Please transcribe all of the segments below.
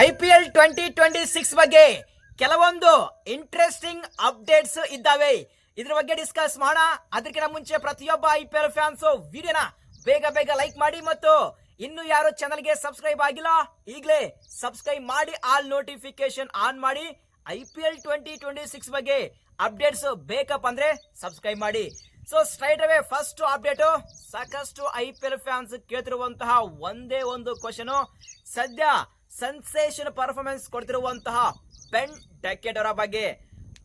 I P L twenty twenty six ಬಗ್ಗೆ ಕೆಲವೊಂದು interesting updates ಇದ್ದಾವೆ. ಇದ್ರ ಬಗ್ಗೆ ಡಿಸ್ಕಸ್ ಮಾಡೋಣ. ಅದಕ್ಕಿಂತ ಮುಂಚೆ ಪ್ರತಿಯೊಬ್ಬ ಐ ಪಿ ಎಲ್ ಫ್ಯಾನ್ಸ್ ವಿಡಿಯೋನ ಬೇಗ ಬೇಗ ಲೈಕ್ ಮಾಡಿ ಮತ್ತು ಇನ್ನು ಯಾರು ಚಾನಲ್ಗೆ ಸಬ್ಸ್ಕ್ರೈಬ್ ಆಗಿಲ್ಲ, ಈಗಲೇ ಸಬ್ಸ್ಕ್ರೈಬ್ ಮಾಡಿ ಆಲ್ ನೋಟಿಫಿಕೇಶನ್ ಆನ್ ಮಾಡಿ. I P L twenty twenty six ಬಗ್ಗೆ ಅಪ್ಡೇಟ್ಸ್ ಬೇಕಪ್ಪ ಅಂದ್ರೆ ಸಬ್ಸ್ಕ್ರೈಬ್ ಮಾಡಿ. So straight away first update ಸಾಕಷ್ಟು ಐ ಪಿ ಎಲ್ ಫ್ಯಾನ್ಸ್ ಕೇಳ್ತಿರುವಂತಹ ಒಂದೇ ಒಂದು ಕ್ವಶನು ಸದ್ಯ ಸೆನ್ಸೇಷನ್ ಪರ್ಫಾರ್ಮೆನ್ಸ್ ಕೊಡ್ತಿರುವಂತಹ ಬೆನ್ ಡೆಕೆಟ್ ಅವರ ಬಗ್ಗೆ.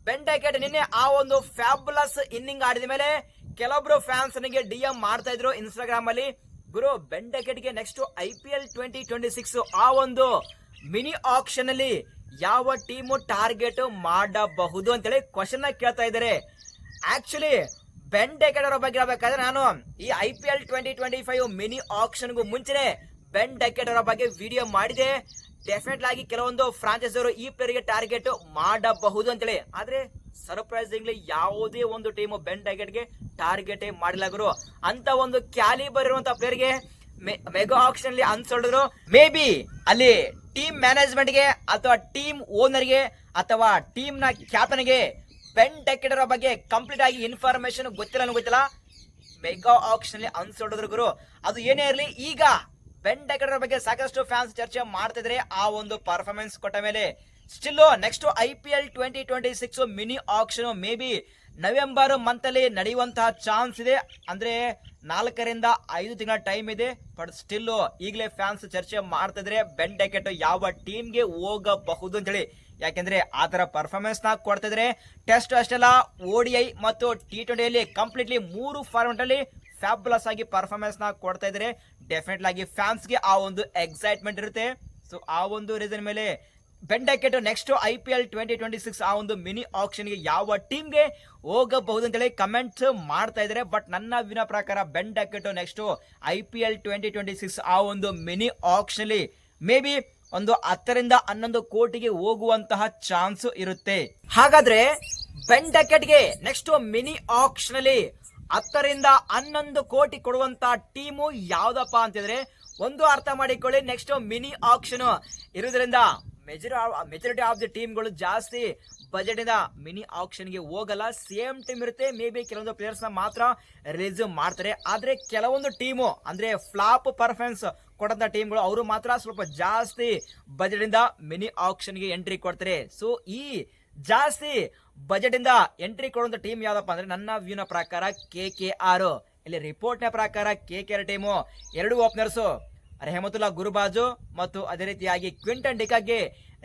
ಬೆನ್ ಡೆಕೆಟ್ ನಿನ್ನೆ ಆ ಒಂದು ಫ್ಯಾಬ್ಲಸ್ ಇನ್ನಿಂಗ್ ಆಡಿದ ಮೇಲೆ ಕೆಲವೊಬ್ರು ಫ್ಯಾನ್ಸ್ ನನಗೆ ಡಿ ಎಂ ಮಾಡ್ತಾ ಇದ್ರು ಇನ್ಸ್ಟಾಗ್ರಾಮ್ ಅಲ್ಲಿ. ಗುರು, Ben ಡೆಕೆಟ್ಗೆ next I P L twenty twenty six ಆ ಒಂದು ಮಿನಿ ಆಕ್ಷನ್ ಅಲ್ಲಿ ಯಾವ ಟೀಮು ಟಾರ್ಗೆಟ್ ಮಾಡಬಹುದು ಅಂತೇಳಿ ಕ್ವಶನ್ ಕೇಳ್ತಾ ಇದ್ದಾರೆ. ಆಕ್ಚುಲಿ ಬೆನ್ ಡೆಕೆಟ್ ಅವರ ಬಗ್ಗೆ ಹೇಳ್ಬೇಕಾದ್ರೆ ನಾನು ಈ I P L twenty twenty five mini ಆಕ್ಷನ್ಗೂ ಮುಂಚೆನೆ ಬೆನ್ ಡಕೆಟ್ ಅವರ ಬಗ್ಗೆ ವಿಡಿಯೋ ಮಾಡಿದೆ. ಡೆಫಿನೆಟ್ ಆಗಿ ಕೆಲವೊಂದು ಫ್ರಾಂಚೈಸ್ ಅವರು ಈ ಪ್ಲೇಯರ್ಗೆ ಟಾರ್ಗೆಟ್ ಮಾಡಬಹುದು ಅಂತೇಳಿ. ಆದ್ರೆ ಸರ್ಪ್ರೈಸಿಂಗ್ಲಿ ಯಾವುದೇ ಒಂದು ಟೀಮ್ ಬೆನ್ ಡಕೆಟ್ಗೆ ಟಾರ್ಗೆಟ್ ಮಾಡಿಲ್ಲ ಗುರು. ಅಂತ ಒಂದು ಕ್ಯಾಲಿಬರ್ ಇರುವಂತ ಪ್ಲೇಯರ್ಗೆ ಮೆಗಾ ಆಕ್ಷನ್ ಅಲ್ಲಿ ಅನ್ಸೊಳಿದ್ರು. ಮೇ ಬಿ ಅಲ್ಲಿ ಟೀಮ್ ಮ್ಯಾನೇಜ್ಮೆಂಟ್ಗೆ ಅಥವಾ ಟೀಮ್ ಓನರ್ಗೆ ಅಥವಾ ಟೀಮ್ನ ಕ್ಯಾಪ್ಟನ್ಗೆ ಬೆನ್ ಡೆಕೆಟರ್ ಬಗ್ಗೆ ಕಂಪ್ಲೀಟ್ ಆಗಿ ಇನ್ಫಾರ್ಮೇಶನ್ ಗೊತ್ತಿಲ್ಲ ಗೊತ್ತಿಲ್ಲ. ಮೆಗಾ ಆಕ್ಷನ್ ಅಲ್ಲಿ ಅನ್ಸೊಡಿದ್ರು ಗುರು. ಅದು ಏನೇ ಇರಲಿ, ಈಗ ಬೆನ್ ಡೆಕರ್ ಬಗ್ಗೆ ಸಾಕಷ್ಟು ಫ್ಯಾನ್ಸ್ ಚರ್ಚೆ ಮಾಡ್ತಿದ್ರೆ ಆ ಒಂದು ಪರ್ಫಾರ್ಮೆನ್ಸ್ ಕೊಟ್ಟ ಮೇಲೆ. Still next I P L twenty twenty six mini auction maybe November month ಅಲ್ಲಿ ನಡೆಯುವಂತಹ ಚಾನ್ಸ್ ಇದೆ. ಅಂದ್ರೆ ನಾಲ್ಕರಿಂದ ಐದು ತಿಂಗಳ ಟೈಮ್ ಇದೆ. ಬಟ್ ಸ್ಟಿಲ್ ಈಗಲೇ ಫ್ಯಾನ್ಸ್ ಚರ್ಚೆ ಮಾಡ್ತಿದ್ರೆ ಬೆನ್ ಡೆಕೆಟ್ ಯಾವ ಟೀಮ್ಗೆ ಹೋಗಬಹುದು ಅಂತೇಳಿ. ಯಾಕೆಂದ್ರೆ ಆ ತರ ಪರ್ಫಾರ್ಮೆನ್ಸ್ನ ಕೊಡ್ತಿದ್ರೆ ಟೆಸ್ಟ್ ಅಷ್ಟೆಲ್ಲ ಓಡಿಐ ಮತ್ತು ಟಿ ಟ್ವೆಂಟಿಯಲ್ಲಿ ಕಂಪ್ಲೀಟ್ಲಿ ಮೂರು ಫಾರ್ಮೆಟ್ ಅಲ್ಲಿ ಫ್ಯಾಬುಲಸ್ ಆಗಿ ಪರ್ಫಾರ್ಮೆನ್ಸ್ನ ಕೊಡ್ತಾ ಇದ್ರೆ ಡೆಫಿನೆಟ್ ಆಗಿ ಫ್ಯಾನ್ಸ್ಗೆ ಆ ಒಂದು ಎಕ್ಸೈಟ್ಮೆಂಟ್ ಇರುತ್ತೆ. ಸೊ ಆ ಒಂದು ರೀಸನ್ ಮೇಲೆ Ben Duckett next I P L twenty twenty six ಆ ಒಂದು ಮಿನಿ ಆಕ್ಷನ್ಗೆ ಯಾವ ಟೀಮ್ಗೆ ಹೋಗಬಹುದು ಅಂತೇಳಿ ಕಮೆಂಟ್ಸ್ ಮಾಡ್ತಾ ಇದ್ರೆ ಬಟ್ ನನ್ನ ವಿನ ಪ್ರಕಾರ Ben Duckett next I P L twenty twenty six ಆ ಒಂದು ಮಿನಿ ಆಕ್ಷನ್ ಮೇ ಬಿ ಒಂದು ಹತ್ತರಿಂದ ಹನ್ನೊಂದು ಕೋಟಿಗೆ ಹೋಗುವಂತಹ ಚಾನ್ಸ್ ಇರುತ್ತೆ. ಹಾಗಾದ್ರೆ ಬೆನ್ ಡೆಕೆಟ್ಗೆ ನೆಕ್ಸ್ಟ್ ಮಿನಿ ಆಕ್ಷನ್ ಅಲ್ಲಿ ಹತ್ತರಿಂದ ಹನ್ನೊಂದು ಕೋಟಿ ಕೊಡುವಂತ ಟೀಮು ಯಾವ್ದಪ್ಪ ಅಂತಿದ್ರೆ ಒಂದು ಅರ್ಥ ಮಾಡಿಕೊಳ್ಳಿ ನೆಕ್ಸ್ಟ್ ಮಿನಿ ಆಕ್ಷನ್ ಇರೋದ್ರಿಂದ ಮೆಜರ್ ಮೆಜಾರಿಟಿ ಆಫ್ ದಿ ಟೀಮ್ಗಳು ಜಾಸ್ತಿ ಬಜೆಟ್ ಇಂದ ಮಿನಿ ಆಕ್ಷನ್ಗೆ ಹೋಗಲ್ಲ. ಸೇಮ್ ಟೀಮ್ ಇರುತ್ತೆ ಮೇ ಬಿ ಕೆಲವೊಂದು ಪ್ಲೇಯರ್ಸ್ನ ಮಾತ್ರ ರಿಲೀಸ್ ಮಾಡ್ತಾರೆ. ಆದ್ರೆ ಕೆಲವೊಂದು ಟೀಮು ಅಂದ್ರೆ ಫ್ಲಾಪ್ ಪರ್ಫಾರ್ಮೆನ್ಸ್ ಕೊಡಂತ ಟೀಮ್ಗಳು ಅವರು ಮಾತ್ರ ಸ್ವಲ್ಪ ಜಾಸ್ತಿ ಬಜೆಟ್ ಇಂದ ಮಿನಿ ಆಕ್ಷನ್ಗೆ ಎಂಟ್ರಿ ಕೊಡ್ತಾರೆ. ಸೊ ಈ ಜಾಸ್ತಿ ಬಜೆಟ್ ಇಂದ ಎಂಟ್ರಿ ಕೊಡುವಂತ ಟೀಮ್ ಯಾವ್ದಪ್ಪ ಅಂದ್ರೆ ನನ್ನ ವ್ಯೂನ ಪ್ರಕಾರ ಕೆ ಕೆ ಆರ್. ಇಲ್ಲಿ ರಿಪೋರ್ಟ್ನ ಪ್ರಕಾರ ಕೆ ಕೆ ಆರ್ ಟೀಮು ಎರಡು ಓಪನರ್ಸ್ ರೆಹಮತುಲ್ಲಾ ಗುರುಬಾಜು ಮತ್ತು ಅದೇ ರೀತಿಯಾಗಿ ಕ್ವಿಂಟನ್ ಡಿಕಾಗೆ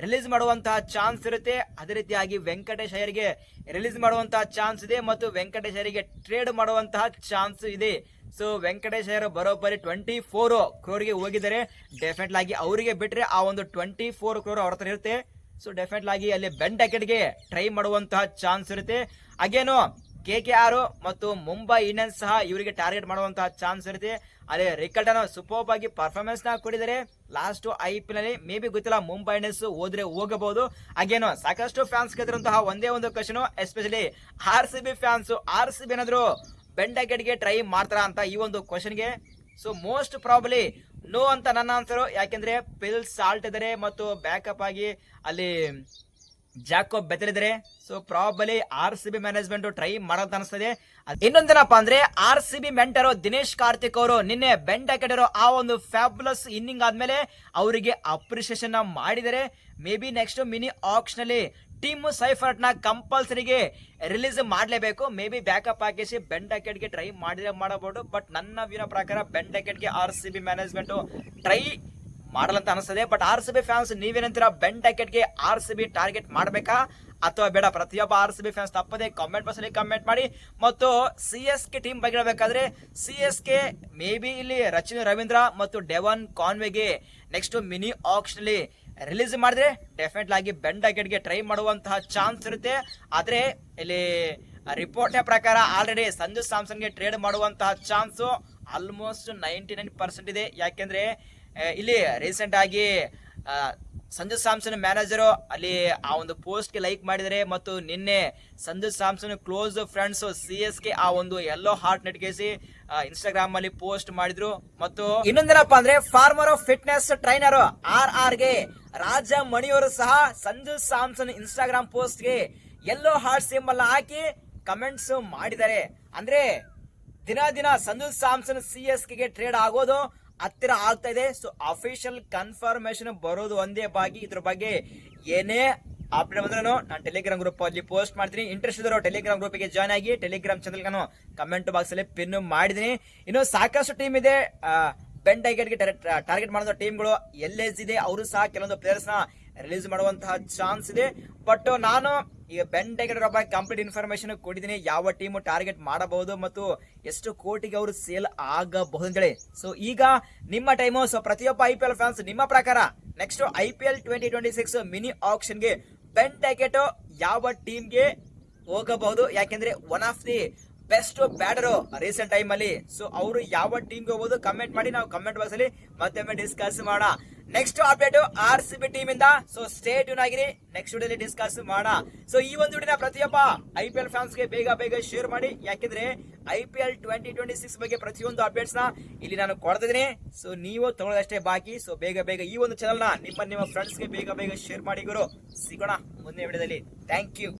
ರಿಲೀಸ್ ಮಾಡುವಂತಹ ಚಾನ್ಸ್ ಇರುತ್ತೆ. ಅದೇ ರೀತಿಯಾಗಿ ವೆಂಕಟೇಶ್ ಅಯ್ಯರ್ಗೆ ರಿಲೀಸ್ ಮಾಡುವಂತಹ ಚಾನ್ಸ್ ಇದೆ ಮತ್ತು ವೆಂಕಟೇಶ್ ಅಯ್ಯರಿಗೆ ಟ್ರೇಡ್ ಮಾಡುವಂತಹ ಚಾನ್ಸ್ ಇದೆ. ಸೊ ವೆಂಕಟೇಶ್ ಅಯ್ಯರ್ ಬರೋಬ್ಬರಿ ಟ್ವೆಂಟಿ ಫೋರ್ ಕ್ರೋರ್ಗೆ ಹೋಗಿದ್ದಾರೆ. ಡೆಫಿನೆಟ್ಲಾಗಿ ಅವರಿಗೆ ಬಿಟ್ಟರೆ ಆ ಒಂದು ಟ್ವೆಂಟಿ ಫೋರ್ ಕ್ರೋರ್ ಅವ್ರ ಹತ್ರ ಇರುತ್ತೆ. ಸೊ ಡೆಫಿನೆಟ್ ಆಗಿ ಅಲ್ಲಿ ಬೆನ್ ಟೆಕೆಟ್ಗೆ ಟ್ರೈ ಮಾಡುವಂತಹ ಚಾನ್ಸ್ ಇರುತ್ತೆ. ಅಗೇನು ಕೆ ಕೆ ಆರ್ ಮತ್ತು ಮುಂಬೈ ಇಂಡಿಯನ್ಸ್ ಸಹ ಇವರಿಗೆ ಟಾರ್ಗೆಟ್ ಮಾಡುವಂತಹ ಚಾನ್ಸ್ ಇರುತ್ತೆ. ಅಲ್ಲಿ ರಿಕಲ್ಟನ್ ಸೂಪರ್ ಆಗಿ ಪರ್ಫಾರ್ಮೆನ್ಸ್ನ ಕೊಟ್ಟಿದ್ದಾರೆ. ಲಾಸ್ಟ್ ಐ ಪಿ ನಲ್ಲಿ ಮೇ ಬಿ ಗೊತ್ತಿಲ್ಲ ಮುಂಬೈ ಇಂಡಿಯನ್ಸ್ ಹೋದ್ರೆ ಹೋಗಬಹುದು. ಅಗೇನು ಸಾಕಷ್ಟು ಫ್ಯಾನ್ಸ್ ಕೇಳಿರುವಂತಹ ಒಂದೇ ಒಂದು question especially R C B fans R C B ಏನಾದ್ರು ಬೆಂಡ್ಗೆ ಟ್ರೈ ಮಾಡ್ತಾರ ಅಂತ ಈ ಒಂದು ಕ್ವಶನ್ಗೆ ಸೊ ಮೋಸ್ಟ್ ಪ್ರಾಬ್ಲಿ ನೋ ಅಂತ ನನ್ನ ಆನ್ಸರು ಯಾಕೆಂದ್ರೆ ಪಿಲ್ ಸಾಲ್ಟ್ ಇದ್ದಾರೆ ಮತ್ತು ಬ್ಯಾಕಪ್ ಆಗಿ ಅಲ್ಲಿ Jacob ಬೆತ್ತರಿದ್ದಾರೆ so probably R C B management try ಮಾಡೋದು ಅನಿಸ್ತದೆ. ಇನ್ನೊಂದೇನಪ್ಪ ಅಂದ್ರೆ R C B mentor Dinesh Karthik ಅವರು ನಿನ್ನೆ ಬೆಂಡ್ ಹಾಕಿರೋ ಆ ಒಂದು ಫ್ಯಾಬ್ಲಸ್ ಇನ್ನಿಂಗ್ ಆದ್ಮೇಲೆ ಅವರಿಗೆ ಅಪ್ರಿಸಿಯೇಷನ್ ಮಾಡಿದರೆ. Maybe next mini auction ಅಲ್ಲಿ ಟೀಮ್ ಸೈಫರ್ಟ್ನ ಕಂಪಲ್ಸರಿಗೆ ರಿಲೀಸ್ ಮಾಡಲೇಬೇಕು. ಮೇ ಬಿ ಬ್ಯಾಕಪ್ ಹಾಕಿಸಿ ಗೆ ಟ್ರೈ ಮಾಡಿದ್ರೆ ಮಾಡಬಹುದು. ಬಟ್ ನನ್ನ ವಿನ ಪ್ರಕಾರ ಬೆಂಡ್ಗೆ R C B management try ಮಾಡಲಂತ ಅನಿಸ್ತದೆ. But R C B fans ನೀವೇನಂತೀರ? ಬೆನ್ಗೆ ಆರ್ ಸಿ ಬಿ ಟಾರ್ಗೆಟ್ ಮಾಡಬೇಕಾ? ಅಥವಾ ಬೇಡ, ಪ್ರತಿಯೊಬ್ಬ ಆರ್ ಸಿ ಬಿ ಫ್ಯಾನ್ಸ್ ತಪ್ಪದೆ ಕಾಮೆಂಟ್ ಬಾಕ್ಸ್ ಅಲ್ಲಿ ಕಮೆಂಟ್ ಮಾಡಿ. ಮತ್ತು ಸಿ ಎಸ್ ಕೆ ಟೀಮ್ ಬಗ್ಗೆ ಹೇಳಬೇಕಾದ್ರೆ C S K maybe ಇಲ್ಲಿ ರಚಿನ್ ರವೀಂದ್ರ ಮತ್ತು ಡೆವನ್ ಕಾನ್ವೆಗೆ ನೆಕ್ಸ್ಟ್ ಮಿನಿ ಆಕ್ಷನ್ ಅಲ್ಲಿ ರಿಲೀಸ್ ಮಾಡಿದ್ರೆ ಡೆಫಿನೆಟ್ ಆಗಿ ಬೆಂಡ್ ಟ್ರೈ ಮಾಡುವಂತಹ ಚಾನ್ಸ್ ಇರುತ್ತೆ. ಆದ್ರೆ ಇಲ್ಲಿ ರಿಪೋರ್ಟ್ ಪ್ರಕಾರ ಆಲ್ರೆಡಿ ಸಂಜು ಸ್ಯಾಮ್ಸನ್ಗೆ ಟ್ರೇಡ್ ಮಾಡುವಂತಹ chance almost ninety nine percent ಇದೆ. ಯಾಕೆಂದರೆ ಇಲ್ಲಿ ರೀಸೆಂಟ್ ಆಗಿ ಆ, ಸಂಜು ಸ್ಯಾಮ್ಸನ್ ಮ್ಯಾನೇಜರು ಅಲ್ಲಿ ಆ ಒಂದು ಪೋಸ್ಟ್ಗೆ ಲೈಕ್ ಮಾಡಿದರೆ ಮತ್ತು ನಿನ್ನೆ Sanju Samson close friends C ಎಸ್ಗೆ ಆ ಒಂದು ಎಲ್ಲೋ ಹಾರ್ಟ್ ನೆಟ್ಗೇಸಿ ಇನ್ಸ್ಟಾಗ್ರಾಮ್ ಅಲ್ಲಿ ಪೋಸ್ಟ್ ಮಾಡಿದ್ರು. ಮತ್ತು ಇನ್ನೊಂದೇನಪ್ಪ ಅಂದ್ರೆ ಫಾರ್ಮರ್ ಫಿಟ್ನೆಸ್ ಟ್ರೈನರ್ ಆರ್ ಆರ್ಗೆ ರಾಜ ಮಣಿಯವರು ಸಹ ಸಂಜು ಸ್ಯಾಮ್ಸನ್ ಇನ್ಸ್ಟಾಗ್ರಾಮ್ ಪೋಸ್ಟ್ಗೆ ಎಲ್ಲೋ ಹಾರ್ಟ್ ಸಿಂಬಲ್ ಹಾಕಿ ಕಮೆಂಟ್ಸ್ ಮಾಡಿದ್ದಾರೆ. ಅಂದ್ರೆ ದಿನ ದಿನ ಸಂಜು ಸ್ಯಾಮ್ಸನ್ ಸಿ ಎಸ್ ಕೆಗೆ ಟ್ರೇಡ್ ಆಗೋದು ಹತ್ತಿರ ಆಗ್ತಾ ಇದೆ. ಸೊ ಅಫಿಷಿಯಲ್ ಕನ್ಫರ್ಮೇಶನ್ ಬರೋದು ಒಂದೇ ಬಾಗಿ ಇದ್ರ ಬಗ್ಗೆ ಏನೇ ಅಪ್ಡೇಟ್ ಬಂದ್ರೂ ನಾನು ಟೆಲಿಗ್ರಾಮ್ ಗ್ರೂಪ್ ಅಲ್ಲಿ ಪೋಸ್ಟ್ ಮಾಡ್ತೀನಿ. ಇಂಟ್ರೆಸ್ಟ್ ಇದ್ರು ಟೆಲಿಗ್ರಾಮ್ ಗ್ರೂಪ್ಗೆ ಜಾಯ್ನ್ ಆಗಿ ಟೆಲಿಗ್ರಾಮ್ ಚಾನಲ್ ನಾನು ಕಮೆಂಟ್ ಬಾಕ್ಸ್ ಅಲ್ಲಿ ಪಿನ್ ಮಾಡಿದ್ದೀನಿ. ಇನ್ನು ಸಾಕಷ್ಟು ಟೀಮ್ ಇದೆ. ಬೆನ್ ಟೈಗೆಟ್ಗೆ ಟಾರ್ಗೆಟ್ ಮಾಡಿದ ಟೀಮ್ಗಳು ಇದೆ. ಅವರು ಸಹ ಕೆಲವೊಂದು ಪ್ಲೇಯರ್ಸ್ನ ರಿಲೀಸ್ ಮಾಡುವಂತಹ ಚಾನ್ಸ್ ಇದೆ. ಬಟ್ ನಾನು ಈಗ ಬೆನ್ ಟೈಗರ್ ಬಗ್ಗೆ ಕಂಪ್ಲೀಟ್ ಇನ್ಫಾರ್ಮೇಶನ್ ಕೊಟ್ಟಿದ್ದೀನಿ. ಯಾವ ಟೀಮ್ ಟಾರ್ಗೆಟ್ ಮಾಡಬಹುದು ಮತ್ತು ಎಷ್ಟು ಕೋಟಿಗೆ ಅವರು ಸೇಲ್ ಆಗಬಹುದು ಅಂತೇಳಿ. ಸೊ ಈಗ ನಿಮ್ಮ ಟೈಮು ಸೊ ಪ್ರತಿಯೊಬ್ಬ ಐ ಪಿ ಎಲ್ ಫ್ಯಾನ್ಸ್ ನಿಮ್ಮ ಪ್ರಕಾರ next I P L twenty twenty six mini ಆಕ್ಷನ್ಗೆ Ben Duckett ಯಾವ ಟೀಮ್ಗೆ ಹೋಗಬಹುದು? ಯಾಕೆಂದ್ರೆ one of the best batter recent time ಅಲ್ಲಿ. ಸೊ ಅವರು ಯಾವ ಟೀಮ್ಗೆ ಹೋಗೋದು ಕಮೆಂಟ್ ಮಾಡಿ, ನಾವು ಕಮೆಂಟ್ ಬಾಕ್ಸ್ ಅಲ್ಲಿ ಮತ್ತೊಮ್ಮೆ ಡಿಸ್ಕಸ್ ಮಾಡೋಣ. Next update R C B team ಇಂದ. ಸೊ ಸ್ಟೇ ಟ್ಯೂನ್ ಆಗಿರಿ. ನೆಕ್ಸ್ಟ್ ವಿಡಿಯೋಲಿ ಡಿಸ್ಕಸ್ ಮಾಡೋಣ. ಸೊ ಈ ಒಂದು ವಿಡಿಯೋನ ಪ್ರತಿಯೊಬ್ಬ ಐ ಪಿ ಎಲ್ ಫ್ಯಾನ್ಸ್ಗೆ ಬೇಗ ಬೇಗ ಶೇರ್ ಮಾಡಿ. ಯಾಕೆಂದ್ರೆ I P L twenty twenty six ಬಗ್ಗೆ ಪ್ರತಿಯೊಂದು ಅಪ್ಡೇಟ್ಸ್ನ ಇಲ್ಲಿ ನಾನು ಕೊಡ್ತಿದ್ದೀನಿ ಸೊ ನೀವು ತಗೊಳ್ಳೋದಷ್ಟೇ ಬಾಕಿ. ಸೊ ಬೇಗ ಬೇಗ ಈ ಒಂದು ಚಾನಲ್ನ ನಿಮ್ಮ ನಿಮ್ಮ ಫ್ರೆಂಡ್ಸ್ಗೆ ಬೇಗ ಬೇಗ ಶೇರ್ ಮಾಡಿ ಗುರು. ಸಿಗೋಣ ಮುಂದಿನ ವಿಡಿಯೋದಲ್ಲಿ ಥ್ಯಾಂಕ್ ಯು